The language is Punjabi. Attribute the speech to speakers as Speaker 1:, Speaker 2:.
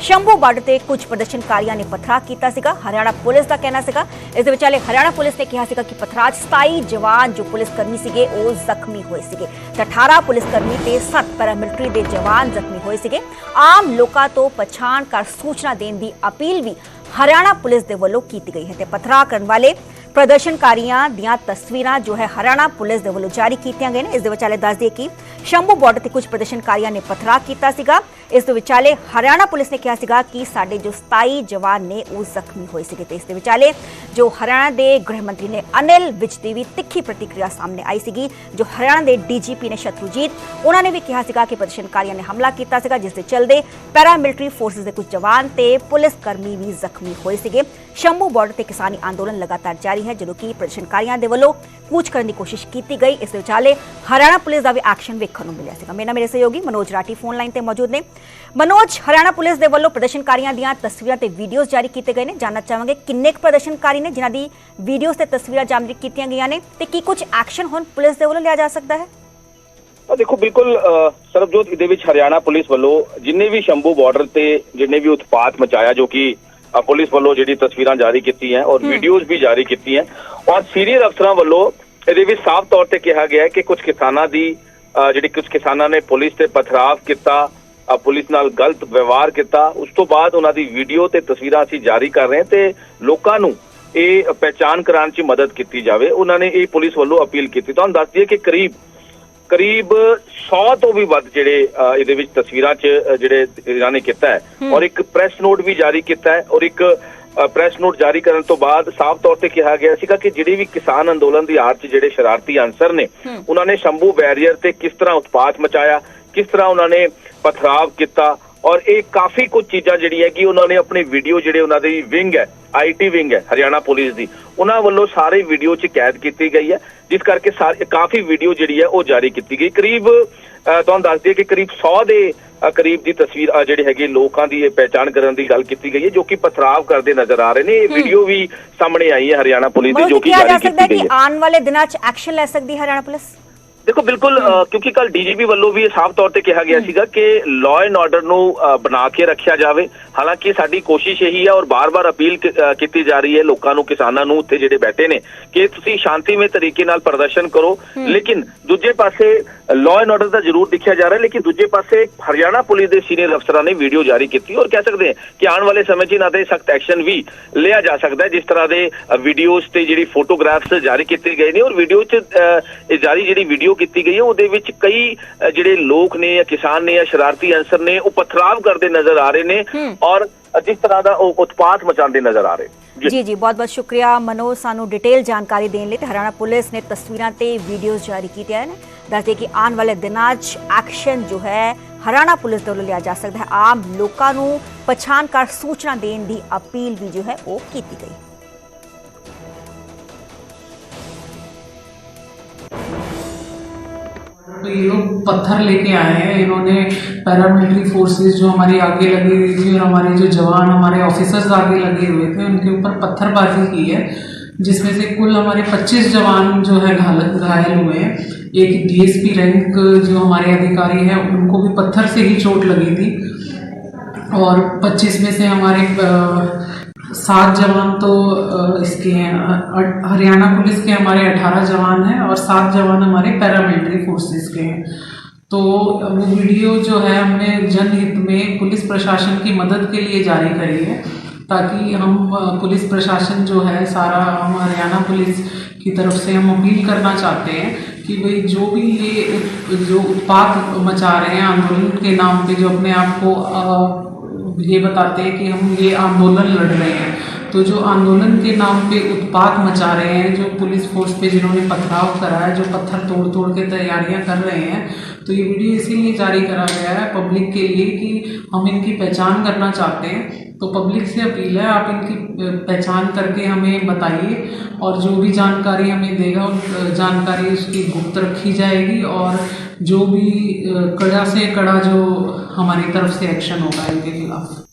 Speaker 1: ਸ਼ੰਭੂ ਬਾਰਡਰ ਤੇ ਕੁਝ ਪ੍ਰਦਰਸ਼ਨਕਾਰੀਆਂ ਨੇ ਪਥਰਾ ਕੀਤਾ ਸੀਗਾ। ਹਰਿਆਣਾ ਪੁਲਿਸ ਦਾ ਕਹਿਣਾ ਸੀਗਾ। ਇਸ ਦੇ ਵਿਚਾਲੇ ਹਰਿਆਣਾ ਪੁਲਿਸ ਨੇ ਕਿਹਾ ਸੀਗਾ ਕਿ ਪਥਰਾਅ 27 ਜਵਾਨ ਜੋ ਪੁਲਿਸ ਕਰਮੀ ਸੀਗੇ, ਉਹ ਜ਼ਖਮੀ ਹੋਏ ਸੀਗੇ। ਤੇ 18 ਪੁਲਿਸ ਕਰਮੀ ਤੇ 7 ਪੈਰਾਮਿਲਟਰੀ ਦੇ ਜਵਾਨ ਜ਼ਖਮੀ ਹੋਏ ਸੀਗੇ। ਆਮ ਲੋਕਾਂ ਤੋਂ ਪਛਾਣ ਕਰ ਸੂਚਨਾ ਦੇਣ ਦੀ ਅਪੀਲ ਵੀ ਹਰਿਆਣਾ ਪੁਲਿਸ ਦੇ ਵੱਲੋਂ ਕੀਤੀ ਗਈ ਹੈ ਤੇ ਪਥਰਾ ਕਰਨ ਵਾਲੇ ਪ੍ਰਦਰਸ਼ਨਕਾਰੀਆਂ ਦੀਆਂ ਤਸਵੀਰਾਂ ਜੋ ਹੈ ਹਰਿਆਣਾ ਪੁਲਿਸ ਦੇ ਵੱਲੋਂ ਜਾਰੀ ਕੀਤੀਆਂ ਗਈਆਂ ਨੇ। ਇਸ ਦੇ ਵਿਚਾਲੇ ਦੱਸ ਦਈਏ ਕਿ ਸ਼ੰਭੂ ਬਾਰਡਰ ਤੇ ਕੁਝ ਪ੍ਰਦਰਸ਼ਨਕਾਰੀਆਂ ਨੇ ਪਥਰਾ ਕੀਤਾ ਸੀਗਾ। ਇਸ ਦੇ ਵਿਚਾਲੇ ਹਰਿਆਣਾ ਪੁਲਿਸ ਨੇ ਕਿਹਾ ਸੀਗਾ ਕਿ ਸਾਡੇ ਜੋ 27 ਜਵਾਨ ਨੇ ਉਹ ਜ਼ਖਮੀ ਹੋਏ ਸੀਗੇ ਤੇ ਇਸ ਦੇ ਵਿਚਾਲੇ ਜੋ ਹਰਿਆਣਾ ਦੇ ਗ੍ਰਹਿ ਮੰਤਰੀ ਨੇ ਅਨਿਲ ਵਿਜ ਦੀ ਵੀ ਤਿੱਖੀ ਪ੍ਰਤੀਕਿਰਿਆ ਸਾਹਮਣੇ ਆਈ ਸੀਗੀ, ਜੋ ਹਰਿਆਣਾ ਦੇ ਡੀਜੀਪੀ ਨੇ ਸ਼ਤਰੂਜੀਤ, ਉਹਨਾਂ ਨੇ ਵੀ ਕਿਹਾ ਸੀਗਾ ਕਿ ਪ੍ਰਦਰਸ਼ਨਕਾਰੀਆਂ ਨੇ ਹਮਲਾ ਕੀਤਾ ਸੀਗਾ, ਜਿਸ ਦੇ ਚਲਦੇ ਪੈਰਾਮਿਲਟਰੀ ਫੋਰਸਸ ਦੇ ਕੁਝ ਜਵਾਨ ਤੇ ਪੁਲਿਸ ਕਰਮੀ ਵੀ ਜ਼ਖਮੀ ਹੋਏ ਸੀਗੇ। ਸ਼ੰਭੂ ਬਾਰਡਰ ਤੇ ਕਿਸਾਨੀ ਅੰਦੋਲਨ ਲਗਾਤਾਰ ਜਾਰੀ ਹੈ, ਜਦੋਂ ਕਿ ਪ੍ਰਦਰਸ਼ਨਕਾਰੀਆਂ ਦੇ ਵੱਲੋਂ ਕੂਚ ਕਰਨ ਦੀ ਕੋਸ਼ਿਸ਼ ਕੀਤੀ ਗਈ। ਇਸ ਵਿਚਾਲੇ ਹਰਿਆਣਾ ਪੁਲਿਸ ਦਾ ਵੀ ਐਕਸ਼ਨ ਵੇਖਣ ਨੂੰ ਮਿਲਿਆ ਸੀਗਾ। ਮੇਰਾ ਮੇਰੇ ਸਹਿਯੋਗੀ ਮਨੋਜ ਰਾਠੀ ਫੋਨ ਲਾਈਨ ਤੇ ਮੌਜੂਦ ਨੇ। ਮਨੋਜ, ਹਰਿਆਣਾ ਪੁਲਿਸ ਦੇ ਵੱਲੋਂ ਪ੍ਰਦਰਸ਼ਨਕਾਰੀਆਂ ਦੀਆਂ ਤਸਵੀਰਾਂ ਤੇ ਵੀਡੀਓਜ਼ ਜਾਰੀ ਕੀਤੇ ਗਏ ਨੇ। ਜਾਨਣਾ ਚਾਹਾਂਗੇ ਕਿੰਨੇ ਕੁ ਪ੍ਰਦਰਸ਼ਨਕਾਰੀ ਨੇ ਜਿਨ੍ਹਾਂ ਦੀ ਵੀਡੀਓਜ਼ ਤੇ ਤਸਵੀਰਾਂ ਜਾਰੀ ਕੀਤੀਆਂ ਗਈਆਂ ਨੇ ਤੇ ਕੀ ਕੁਝ ਐਕਸ਼ਨ ਹੁਣ ਪੁਲਿਸ ਦੇ ਵੱਲੋਂ ਲਿਆ ਜਾ ਸਕਦਾ ਹੈ?
Speaker 2: ਦੇਖੋ, ਬਿਲਕੁਲ ਸਰਬਜੋਤ, ਇਹਦੇ ਵਿੱਚ ਹਰਿਆਣਾ ਪੁਲਿਸ ਵੱਲੋਂ ਜਿੰਨੇ ਵੀ ਸ਼ੰਭੂ ਬਾਰਡਰ ਤੇ ਜਿੰਨੇ ਵੀ ਉਤਪਾਤ ਮਚਾਇਆ ਜੋ ਕਿ ਪੁਲਿਸ ਵੱਲੋਂ ਜਿਹੜੀ ਤਸਵੀਰਾਂ ਜਾਰੀ ਕੀਤੀਆਂ ਔਰ ਵੀਡੀਓਜ਼ ਵੀ ਜਾਰੀ ਕੀਤੀਆਂ ਔਰ ਸੀਨੀਅਰ ਅਫਸਰਾਂ ਵੱਲੋਂ ਇਹਦੇ ਵਿੱਚ ਸਾਫ਼ ਤੌਰ ਤੇ ਕਿਹਾ ਗਿਆ ਹੈ ਕਿ ਕੁਝ ਕਿਸਾਨਾਂ ਦੀ ਜਿਹੜੀ ਕੁਝ ਕਿਸਾਨਾਂ ਨੇ ਪੁਲਿਸ ਤੇ ਪਥਰਾਵ ਕੀਤਾ ਪੁਲਿਸ ਨਾਲ ਗਲਤ ਵਿਵਹਾਰ ਕੀਤਾ ਉਸ ਤੋਂ ਬਾਅਦ ਉਹਨਾਂ ਦੀ ਵੀਡੀਓ ਤੇ ਤਸਵੀਰਾਂ ਅਸੀਂ ਜਾਰੀ ਕਰ ਰਹੇ ਹਾਂ ਤੇ ਲੋਕਾਂ ਨੂੰ ਇਹ ਪਹਿਚਾਨ ਕਰਾਉਣ 'ਚ ਮਦਦ ਕੀਤੀ ਜਾਵੇ। ਉਹਨਾਂ ਨੇ ਇਹ ਪੁਲਿਸ ਵੱਲੋਂ ਅਪੀਲ ਕੀਤੀ। ਤੁਹਾਨੂੰ ਦੱਸ ਦਈਏ ਕਿ ਕਰੀਬ ਕਰੀਬ 100 ਤੋਂ ਵੀ ਵੱਧ ਜਿਹੜੇ ਇਹਦੇ ਵਿੱਚ ਤਸਵੀਰਾਂ 'ਚ ਜਿਹੜੇ ਇਹਨਾਂ ਨੇ ਕੀਤਾ ਹੈ। ਔਰ ਇੱਕ ਪ੍ਰੈਸ ਨੋਟ ਵੀ ਜਾਰੀ ਕੀਤਾ ਹੈ ਔਰ ਇੱਕ ਪ੍ਰੈਸ ਨੋਟ ਜਾਰੀ ਕਰਨ ਤੋਂ ਬਾਅਦ ਸਾਫ਼ ਤੌਰ ਤੇ ਕਿਹਾ ਗਿਆ ਸੀਗਾ ਕਿ ਜਿਹੜੀ ਵੀ ਕਿਸਾਨ ਅੰਦੋਲਨ ਦੀ ਆੜ 'ਚ ਜਿਹੜੇ ਸ਼ਰਾਰਤੀ ਅਨਸਰ ਨੇ ਉਹਨਾਂ ਨੇ ਸ਼ੰਭੂ ਬੈਰੀਅਰ ਤੇ ਕਿਸ ਤਰ੍ਹਾਂ ਉਤਪਾਤ ਮਚਾਇਆ ਕਿਸ ਤਰ੍ਹਾਂ ਉਹਨਾਂ ਨੇ ਪਥਰਾਵ ਕੀਤਾ ਔਰ ਇਹ ਕਾਫੀ ਕੁਝ ਚੀਜ਼ਾਂ ਜਿਹੜੀ ਹੈ ਕਿ ਉਹਨਾਂ ਨੇ ਆਪਣੀ ਵੀਡੀਓ ਜਿਹੜੇ ਉਹਨਾਂ ਦੀ ਵਿੰਗ ਹੈ ਆਈਟੀ ਵਿੰਗ ਹੈ ਹਰਿਆਣਾ ਪੁਲਿਸ ਦੀ। ਉਹਨਾਂ ਵੱਲੋਂ ਸਾਰੇ ਵੀਡੀਓ 'ਚ ਕੈਦ ਕੀਤੀ ਗਈ ਹੈ ਜਿਸ ਕਰਕੇ ਸਾਰੇ ਕਾਫੀ ਵੀਡੀਓ ਜਿਹੜੀ ਹੈ ਉਹ ਜਾਰੀ ਕੀਤੀ ਗਈ। ਕਰੀਬ ਤੁਹਾਨੂੰ ਦੱਸ ਦਈਏ ਕਿ ਕਰੀਬ 100 ਦੇ ਕਰੀਬ ਦੀ ਤਸਵੀਰ ਅ, ਜਿਹੜੇ ਹੈਗੇ ਲੋਕਾਂ ਦੀ ਇਹ ਪਹਿਚਾਣ ਕਰਨ ਦੀ ਗੱਲ ਕੀਤੀ ਗਈ ਹੈ ਜੋ ਕਿ ਪਥਰਾਵ ਕਰਦੇ ਨਜ਼ਰ ਆ ਰਹੇ ਨੇ। ਇਹ ਵੀਡੀਓ ਵੀ ਸਾਹਮਣੇ ਆਈ ਹੈ ਹਰਿਆਣਾ ਪੁਲਿਸ ਦੀ ਜੋ ਕਿ ਜਾਰੀ ਕੀਤੀ ਗਈ ਹੈ।
Speaker 1: ਆਉਣ ਵਾਲੇ ਦਿਨਾਂ 'ਚ ਐਕਸ਼ਨ ਲੈ ਸਕਦੀ ਹੈ ਹਰਿਆਣਾ ਪੁਲਿਸ?
Speaker 2: ਦੇਖੋ ਬਿਲਕੁਲ ਕਿਉਂਕਿ ਕੱਲ ਡੀਜੀਪੀ ਵੱਲੋਂ ਵੀ ਇਹ ਸਾਫ਼ ਤੌਰ ਤੇ ਕਿਹਾ ਗਿਆ ਸੀਗਾ ਕਿ ਲਾਅ ਐਂਡ ਆਰਡਰ ਨੂੰ ਬਣਾ ਕੇ ਰੱਖਿਆ ਜਾਵੇ। ਹਾਲਾਂਕਿ ਸਾਡੀ ਕੋਸ਼ਿਸ਼ ਇਹੀ ਹੈ ਔਰ ਬਾਰ-ਬਾਰ ਅਪੀਲ ਕੀਤੀ ਜਾ ਰਹੀ ਹੈ ਲੋਕਾਂ ਨੂੰ ਕਿਸਾਨਾਂ ਨੂੰ ਉੱਥੇ ਜਿਹੜੇ ਬੈਠੇ ਨੇ ਕਿ ਤੁਸੀਂ ਸ਼ਾਂਤੀਮਈ ਤਰੀਕੇ ਨਾਲ ਪ੍ਰਦਰਸ਼ਨ ਕਰੋ। ਲੇਕਿਨ ਦੂਜੇ ਪਾਸੇ ਲਾਅ ਐਂਡ ਆਰਡਰ ਦਾ ਜ਼ਰੂਰ ਦਿਖਿਆ ਜਾ ਰਿਹਾ ਲੇਕਿਨ ਦੂਜੇ ਪਾਸੇ ਹਰਿਆਣਾ ਪੁਲਿਸ ਦੇ ਸੀਨੀਅਰ ਅਫਸਰਾਂ ਨੇ ਵੀਡੀਓ ਜਾਰੀ ਕੀਤੀ। ਔਰ ਕਹਿ ਸਕਦੇ ਹਾਂ ਕਿ ਆਉਣ ਵਾਲੇ ਸਮੇਂ 'ਚ ਇਹਨਾਂ ਤੇ ਸਖਤ ਐਕਸ਼ਨ ਵੀ ਲਿਆ ਜਾ ਸਕਦਾ ਹੈ ਜਿਸ ਤਰ੍ਹਾਂ ਦੇ ਵੀਡੀਓਜ਼ ਤੇ ਜਿਹੜੀ ਫੋਟੋਗ੍ਰਾਫਸ ਜਾਰੀ ਕੀਤੇ ਗਏ ਨੇ। ਔਰ ਵੀਡੀਓ 'ਚ ਇਹ ਜਾਰੀ ਜਿਹੜੀ ਵੀਡੀਓ ਕੀਤੀ ਗਈ ਹੈ। ਉਹਦੇ ਵਿੱਚ ਕਈ ਜਿਹੜੇ ਲੋਕ ਨੇ ਜਾਂ ਕਿਸਾਨ ਨੇ ਜਾਂ ਸ਼ਰਾਰਤੀ ਅਨਸਰ ਨੇ ਉਹ ਪਥਰਾਵ ਕਰਦੇ ਨਜ਼ਰ ਆ ਰਹੇ ਨੇ ਔਰ ਜਿਸ ਤਰ੍ਹਾਂ ਦਾ ਉਹ ਉਤਪਾਤ ਮਚਾਉਂਦੇ ਨਜ਼ਰ ਆ ਰਹੇ। ਜੀ।
Speaker 1: ਜੀ ਬਹੁਤ ਬਹੁਤ ਸ਼ੁਕਰੀਆ ਮਨੋਜ ਸਾਨੂੰ ਡਿਟੇਲ ਜਾਣਕਾਰੀ ਦੇਣ ਲਈ ਤੇ ਹਰਿਆਣਾ ਪੁਲਿਸ ਨੇ ਤਸਵੀਰਾਂ ਤੇ ਵੀਡੀਓਜ਼ ਜਾਰੀ ਕੀਤੀਆਂ ਹਨ ਦੱਸਦੇ ਕਿ ਆਉਣ ਵਾਲੇ ਦਿਨਾਂ 'ਚ ਐਕਸ਼ਨ ਜੋ ਹੈ ਹਰਿਆਣਾ ਪੁਲਿਸ ਵੱਲੋਂ ਲਿਆ ਜਾ ਸਕਦਾ ਹੈ। ਆਮ ਲੋਕਾਂ ਨੂੰ ਪਛਾਣ ਕਰ ਸੂਚਨਾ ਦੇਣ ਦੀ ਅਪੀਲ ਵੀ ਜੋ ਹੈ ਉਹ ਕੀਤੀ ਗਈ।
Speaker 3: तो ये लोग पत्थर लेके आए हैं, इन्होंने पैरामिलिट्री फोर्सेस जो हमारी आगे लगी हुई थी और हमारे जो जवान, हमारे ऑफिसर्स आगे लगे हुए थे, उनके ऊपर पत्थरबाजी की है, जिसमें से कुल हमारे 25 जवान जो है घायल घायल हुए हैं। एक डीएसपी रैंक जो हमारे अधिकारी हैं, उनको भी पत्थर से ही चोट लगी थी और 25 में से हमारे सात जवान तो इसके हैं हरियाणा पुलिस के हमारे 18 जवान हैं और सात जवान हमारे पैरामिलिट्री फोर्सेस के हैं। तो वो वीडियो जो है हमने जनहित में पुलिस प्रशासन की मदद के लिए जारी करी है, ताकि हम पुलिस प्रशासन जो है सारा हम हरियाणा पुलिस की तरफ़ से हम अपील करना चाहते हैं कि भाई जो भी ये, जो उत्पात मचा रहे हैं आंदोलन के नाम पे, जो अपने आप को ये बताते हैं कि हम ये आंदोलन लड़ रहे हैं तो जो आंदोलन के नाम पे उत्पात मचा रहे हैं, जो पुलिस फोर्स पे जिन्होंने पथराव करा है, जो पत्थर तोड़ तोड़ के तैयारियाँ कर रहे हैं तो ये वीडियो इसीलिए जारी करा गया है पब्लिक के लिए कि हम इनकी पहचान करना चाहते हैं। तो पब्लिक से अपील है, आप इनकी पहचान करके हमें बताइए और जो भी जानकारी हमें देगा, उन जानकारी उसकी गुप्त रखी जाएगी और जो भी कड़ा से कड़ा जो हमारी तरफ़ से एक्शन होगा इनके खिलाफ।